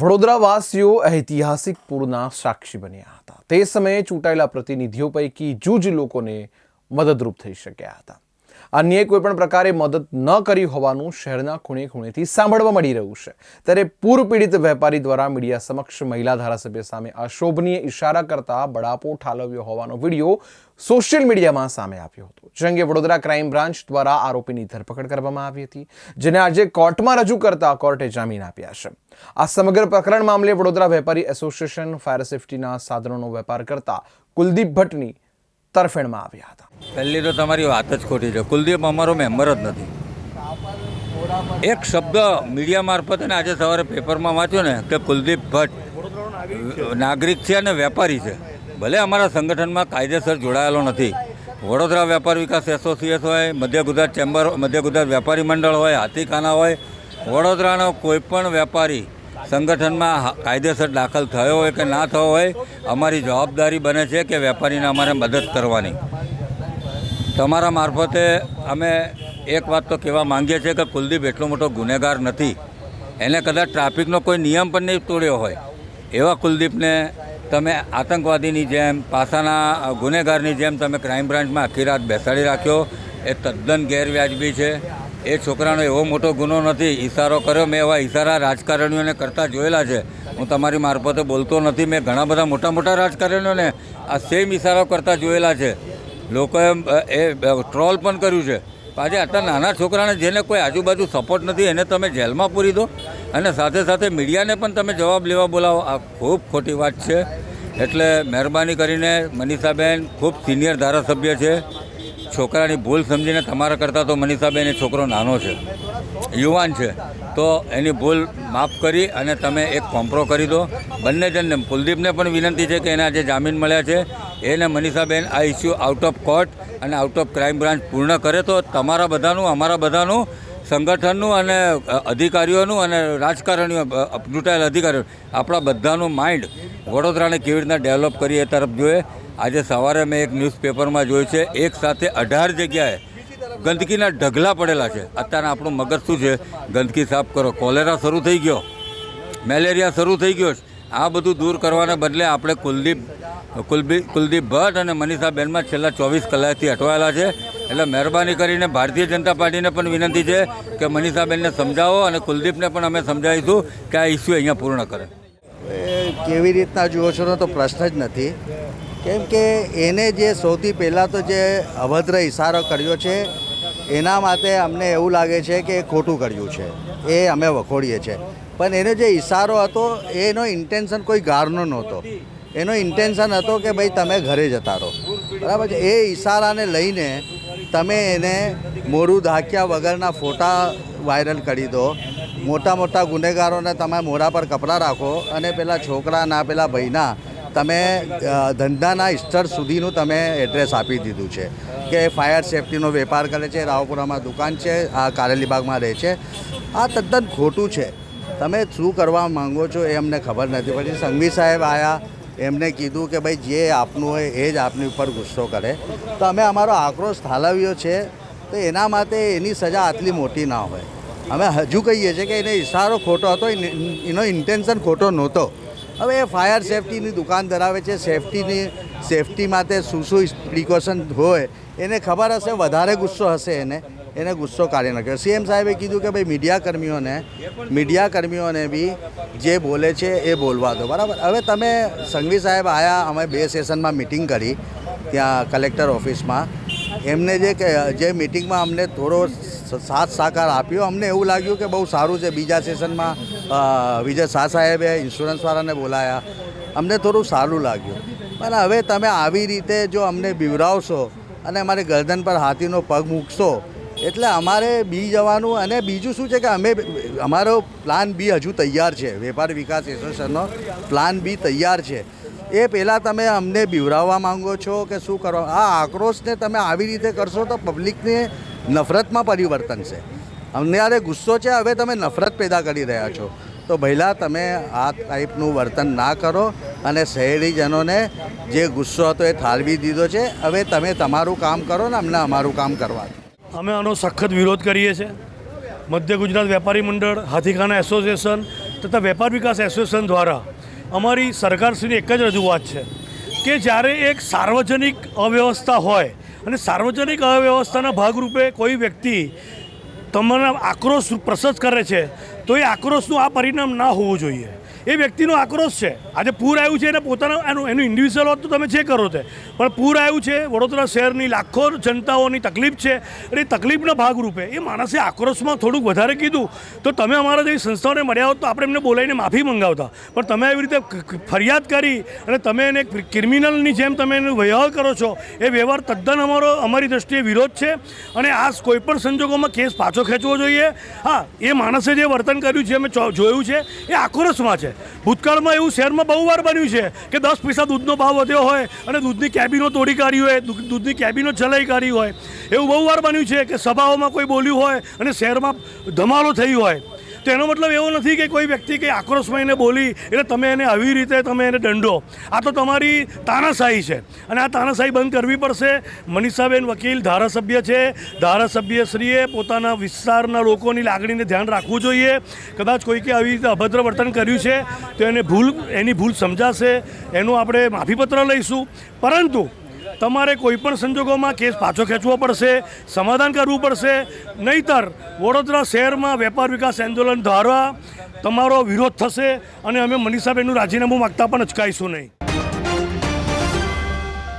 વડોદરાવાસીઓ ઐતિહાસિક પૂરના સાક્ષી બન્યા હતા. તે સમયે ચૂંટાયેલા પ્રતિનિધિઓ પૈકી જૂજ લોકોને મદદરૂપ થઈ શક્યા હતા. અન્યે કોઈ પણ પ્રકારે મદદ ન કરી હોવાનું શહેરના ખૂણે ખૂણેથી સાંભળવા મળી રહ્યું છે. ત્યારે પૂર પીડિત વેપારી દ્વારા મીડિયા સમક્ષ મહિલા ધારાસભ્ય સામે અશોભનીય ઇશારા કરતા બળાપો ઠાલવ્યો હોવાનો વીડિયો સોશિયલ મીડિયામાં સામે આવ્યો હતો. જે અંગે વડોદરા ક્રાઇમ બ્રાન્ચ દ્વારા આરોપીની ધરપકડ કરવામાં આવી હતી, જેને આજે કોર્ટમાં રજૂ કરતા કોર્ટે જામીન આપ્યા છે. આ સમગ્ર પ્રકરણ મામલે વડોદરા વેપારી એસોસિએશન ફાયર સેફટીના સાધનોનો વેપાર કરતા કુલદીપ ભટ્ટની તરફેણમાં આવ્યા હતા. પહેલી તો તમારી વાત જ ખોટી છે. કુલદીપ અમારો મેમ્બર જ નથી. એક શબ્દ મીડિયા મારફત અને આજે સવારે પેપરમાં વાંચ્યો ને કે કુલદીપ ભટ્ટ નાગરિક છે અને વેપારી છે. ભલે અમારા સંગઠનમાં કાયદેસર જોડાયેલો નથી. વડોદરા વેપાર વિકાસ એસોસિએશન હોય, મધ્ય ગુજરાત ચેમ્બર મધ્ય ગુજરાત વેપારી મંડળ હોય, હાથીખાના હોય, વડોદરાનો કોઈપણ વેપારી સંગઠનમાં કાયદેસર દાખલ થયો હોય કે ના થયો હોય, અમારી જવાબદારી બને છે કે વેપારીને અમારે મદદ કરવાની. તમારા મારફતે અમે એક વાત તો કહેવા માંગીએ છીએ કે કુલદીપ એટલો મોટો ગુનેગાર નથી. એને કદાચ ટ્રાફિકનો કોઈ નિયમ પણ નહીં તોડ્યો હોય. એવા કુલદીપને તમે આતંકવાદીની જેમ, પાસાના ગુનેગારની જેમ તમે ક્રાઇમ બ્રાન્ચમાં આખી રાત બેસાડી રાખ્યો. એ તદ્દન ગેરવ્યાજબી છે. એ છોકરાનો એવો મોટો ગુનો નથી. ઈશારો કર્યો. મેં એવા ઈશારા રાજકારણીઓને કરતા જોયેલા છે. હું તમારી મારફતે બોલતો નથી. મેં ઘણા બધા મોટા મોટા રાજકારણીઓને આ સેમ ઈશારો કરતા જોયેલા છે. લોકોએ એ ટ્રોલ પણ કર્યું છે. આજે આટલા નાના છોકરાને જેને કોઈ આજુબાજુ સપોર્ટ નથી, એને તમે જેલમાં પૂરી દો. અને સાથે સાથે મીડિયાને પણ તમે જવાબ લેવા બોલાવો. આ ખૂબ ખોટી વાત છે. એટલે મહેરબાની કરીને મનીષાબેન ખૂબ સિનિયર ધારાસભ્ય છે. છોકરાની ભૂલ સમજીને તમારા કરતાં તો મનીષાબેન એ છોકરો નાનો છે, યુવાન છે, તો એની ભૂલ માફ કરી અને તમે એક કોમ્પ્રો કરી દો. બંને જણને કુલદીપને પણ વિનંતી છે કે એના જે જામીન મળ્યા છે. એને મનીષાબેન આ issue out of court and out of crime branch પૂર્ણ કરે તો તમારા બધાનું, અમારા બધાનું સંગઠનનું અને અધિકારીઓનું અને રાજકારણીઓ ચૂંટાયેલા અધિકારીઓ, આપણા બધાનું માઇન્ડ વડોદરાને કેવી રીતના ડેવલપ કરીએ એ તરફ જોઈએ. આજે સવારે મેં એક ન્યૂઝપેપરમાં જોયું છે, એક સાથે અઢાર જગ્યાએ ગંદકીના ઢગલા પડેલા છે. અત્યારે આપણું મગજ શું છે? ગંદકી સાફ કરો. કોલેરા શરૂ થઈ ગયો. મેલેરિયા શરૂ થઈ ગયો છે. આ બધું દૂર કરવાને બદલે આપણે કુલદીપ કુલદીપ કુલદીપ ભટ્ટ અને મનીષાબેનમાં છેલ્લા ચોવીસ કલાકથી અટવાયેલા છે. એટલે મહેરબાની કરીને ભારતીય જનતા પાર્ટીને પણ વિનંતી છે કે મનીષાબેનને સમજાવો અને કુલદીપને પણ અમે સમજાવીશું કે આ ઇસ્યુ અહીંયા પૂર્ણ કરે. કેવી રીતના જુઓ છો તો પ્રશ્ન જ નથી. કેમ કે એને જે સૌથી પહેલાં તો જે અભદ્ર ઇશારો કર્યો છે એના માટે અમને એવું લાગે છે કે એ ખોટું કર્યું છે. એ અમે વખોડીએ છીએ પણ એનો જે ઇશારો હતો, એનો ઇન્ટેન્શન કોઈ ગારનો નહોતો. એનો ઇન્ટેન્શન હતો કે ભાઈ તમે ઘરે જતા રહો. બરાબર છે? એ ઇશારાને લઈને તમે એને મોઢું ઢાંક્યા વગરના ફોટા વાયરલ કરી દો. મોટા મોટા ગુનેગારોને તમે મોઢા પર કપડાં રાખો અને પેલા છોકરાના, પેલા ભાઈના તમે ધંધાના સ્તર સુધીનું તમે એડ્રેસ આપી દીધું છે કે ફાયર સેફટીનો વેપાર કરે છે, રાવપુરામાં દુકાન છે, આ કારેલીબાગમાં રહે છે. આ તદ્દન ખોટું છે. તમે શું કરવા માંગો છો એ અમને ખબર નથી. પછી સંઘવી સાહેબ આવ્યા એમને કીધું કે ભાઈ જે આપનું હોય એ જ આપની ઉપર ગુસ્સો કરે. તો અમે અમારો આક્રોશ ઠાલવ્યો છે, તો એના માટે એની સજા આટલી મોટી ના હોય. અમે હજુ કહીએ છીએ કે એને ઇશારો ખોટો હતો, એનો ઇન્ટેન્શન ખોટો નહોતો. હવે એ ફાયર સેફટીની દુકાન ધરાવે છે. સેફટીની સેફટી માટે શું શું પ્રિકોશન હોય, એને ખબર હશે, વધારે ગુસ્સો હશે એને એને ગુસ્સો કાઢી નાખ્યો. સીએમ સાહેબે કીધું કે ભાઈ, મીડિયાકર્મીઓને મીડિયાકર્મીઓને બી જે બોલે છે એ બોલવા દો. બરાબર? હવે તમે સંઘવી સાહેબ આવ્યા અમે બે સેશનમાં મિટિંગ કરી, ત્યાં કલેક્ટર ઓફિસમાં એમને જે જે મિટિંગમાં અમને થોડો સાથ સાકાર આપ્યો, અમને એવું લાગ્યું કે બહુ સારું છે. બીજા સેશનમાં વિજય શાહ સાહેબે ઇન્સ્યોરન્સવાળાને બોલાયા. અમને થોડું સારું લાગ્યું. પણ હવે તમે આવી રીતે જો અમને બીવરાવશો અને અમારી ગરદન પર હાથીનો પગ મૂકશો, એટલે અમારે બી જવાનું અને બીજું શું છે કે અમે અમારો પ્લાન બી હજુ તૈયાર છે. વેપાર વિકાસ એસોસિએશનનો પ્લાન બી તૈયાર છે. એ પહેલાં તમે અમને બીવરાવવા માંગો છો કે શું કરો આ આક્રોશને તમે આવી રીતે કરશો તો પબ્લિકને નફરતમાં પરિવર્તન છે. અમને અરે ગુસ્સો છે, હવે તમે નફરત પેદા કરી રહ્યા છો. તો ભૈલા તમે આ ટાઈપનું વર્તન ના કરો અને શહેરીજનોને જે ગુસ્સો હતો એ ઠાલવી દીધો છે. હવે તમે તમારું કામ કરો ને અમને અમારું કામ કરવા અમે આનો સખત વિરોધ કરીએ છીએ. મધ્ય ગુજરાત વેપારી મંડળ, હાથીખાના એસોસિએશન તથા વેપાર વિકાસ એસોસિએશન દ્વારા અમારી સરકારશ્રીની એક જ રજૂઆત છે કે જ્યારે એક સાર્વજનિક અવ્યવસ્થા હોય અને સાર્વજનિક અવ્યવસ્થાના ભાગરૂપે કોઈ વ્યક્તિ તમારા આક્રોશ પ્રસજ કરે છે તો એ આક્રોશનું આ પરિણામ ના હોવું જોઈએ. એ વ્યક્તિનો આક્રોશ છે. આજે પૂર આવ્યું છે એને પોતાના એનું એનું ઇન્ડિવિજ્યુઅલ હોત તો તમે જે કરો તે. પણ પૂર આવ્યું છે, વડોદરા શહેરની લાખો જનતાઓની તકલીફ છે અને એ તકલીફના ભાગરૂપે એ માણસે આક્રોશમાં થોડુંક વધારે કીધું તો તમે અમારા જેવી સંસ્થાઓને મળ્યા હોત તો આપણે એમને બોલાવીને માફી મંગાવતા. પણ તમે એવી રીતે ફરિયાદ કરી અને તમે એને ક્રિમિનલની જેમ તમે એનો વ્યવહાર કરો છો, એ વ્યવહાર તદ્દન અમારો, અમારી દ્રષ્ટિએ વિરોધ છે અને આ કોઈપણ સંજોગોમાં કેસ પાછો ખેંચવો જોઈએ. હા, એ માણસે જે વર્તન કર્યું છે, અમે જોયું છે, એ આક્રોશમાં છે. ભૂતકાળમાં એવું શહેરમાં બહુ વાર બન્યું છે કે દસ પૈસા દૂધનો ભાવ વધ્યો હોય અને દૂધની કેબિનો તોડી કાઢી હોય દૂધની કેબિનો ચલાઈ કાઢી હોય. એવું બહુ વાર બન્યું છે કે સભાઓમાં કોઈ બોલ્યું હોય અને શહેરમાં ધમાલો થઈ હોય. તો એનો મતલબ એવો નથી કે કોઈ વ્યક્તિ કંઈ આક્રોશમાં બોલી, એટલે તમે એને આવી રીતે તમે એને દંડો. આ તો તમારી તાનાશાહી છે. અને આ તાનાશાહી બંધ કરવી પડશે. મનીષાબેન વકીલ ધારાસભ્ય છે. ધારાસભ્યશ્રીએ પોતાના વિસ્તારના લોકોની લાગણીને ધ્યાન રાખવું જોઈએ. કદાચ કોઈકે આવી રીતે અભદ્ર વર્તન કર્યું છે, તો એને ભૂલ, એની ભૂલ સમજાશે. એનું આપણે માફીપત્ર લઈશું. પરંતુ તમારે કોઈ પણ સંજોગોમાં કેસ પાછો ખેંચવો પડશે, સમાધાન કરવું પડશે, નહીતર વડોદરા શહેરમાં વેપાર વિકાસ આંદોલન દ્વારા તમારો વિરોધ થશે અને અમે મનીષાબેનનું રાજીનામું માગતા પણ અચકાઈશું નહીં.